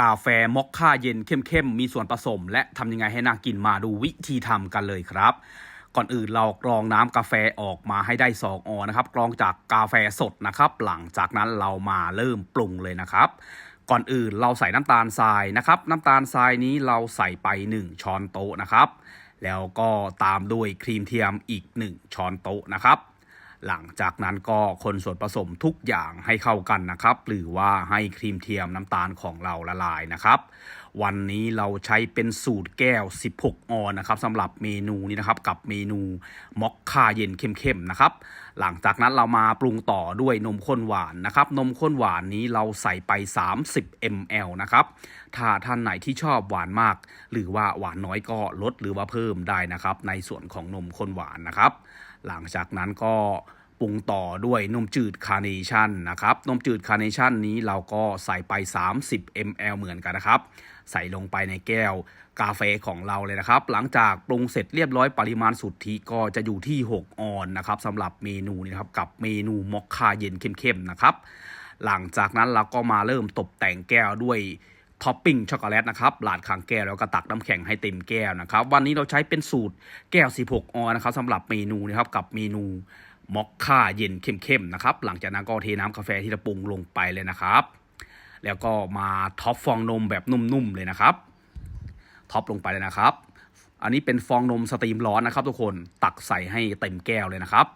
กาแฟมอคค่าเย็นเข้มๆ มีส่วนผสม และทำยังไงให้น่ากินมาดูวิธีทำกันเลยครับ ก่อนอื่นเรากรองน้ำกาแฟออกมาให้ได้2ออนะครับ กรองจากกาแฟสดนะครับ หลังจากนั้นเรามาเริ่มปรุงเลยนะครับ ก่อนอื่นเราใส่น้ำตาลทรายนะครับ น้ำตาลทรายนี้เราใส่ไป 1 ช้อนโต๊ะนะครับ แล้วก็ตามด้วยครีมเทียมอีก 1 ช้อนโต๊ะนะครับ หลังจากนั้นก็คนส่วนผสมทุกอย่างให้เข้ากันนะครับ หรือว่าให้ครีมเทียมน้ำตาลของเราละลายนะครับ วันนี้เราใช้เป็นสูตรแก้ว 16 ออนนะครับสำหรับเมนูนี้นะครับกับเมนูมอคค่าเย็นเข้มๆนะครับ หลังจากนั้นเรามาปรุงต่อด้วยนมข้นหวานนะครับ นมข้นหวานนี้เราใส่ไป 30 ml นะครับ ถ้าท่านไหนที่ชอบหวานมาก หรือว่าหวานน้อยก็ลดหรือว่าเพิ่มได้นะครับ ในส่วนของนมข้นหวานนะครับ หลังจากนั้นก็ ปรุงต่อด้วยนมจืดคาร์เนชั่นนะครับนมจืดคาร์เนชั่นนี้เราก็ใส่ไป 30 ml เหมือนกันนะครับ ใส่ลงไปในแก้วกาแฟของเราเลยนะครับ หลังจากปรุงเสร็จเรียบร้อยปริมาณสุทธิก็จะอยู่ที่ 6 ออนนะครับสำหรับเมนูนี้นครับกับเมนูมอคคาเย็นเข้มๆนะครับ หลังจากนั้นเราก็มาเริ่มตกแต่งแก้วด้วยท็อปปิ้งช็อกโกแลตนะครับหลาดขางแก้วแล้วก็ตักน้ำแข็งให้เต็มแก้วนะครับ วันนี้เราใช้เป็นสูตรแก้ว 16 ออนนะครับสำหรับเมนูนะครับกับเมนู มอคค่าเย็นเข้มๆนะครับ หลังจากนั้นก็เทน้ำกาแฟที่เราปรุงลงไปเลยนะครับ แล้วก็มาท็อปฟองนมแบบนุ่มๆเลยนะครับ ท็อปลงไปเลยนะครับ อันนี้เป็นฟองนมสตรีมร้อนนะครับ ทุกคน ตักใส่ให้เต็มแก้วเลยนะครับ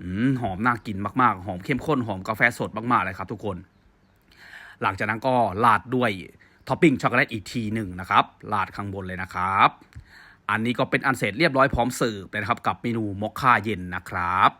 อหอมน่ากินมากๆ หอมเข้มข้น หอมกาแฟสดมากๆเลยครับ ทุกคน หลังจากนั้นก็ราดด้วยท็อปปิ้งช็อกโกแลตอีกทีหนึ่งนะครับราดข้างบนเลยนะครับ อันนี้ก็เป็นอันเสร็จเรียบร้อยพร้อมเสิร์ฟเลยนะครับ กับเมนูมอคค่าเย็นนะครับ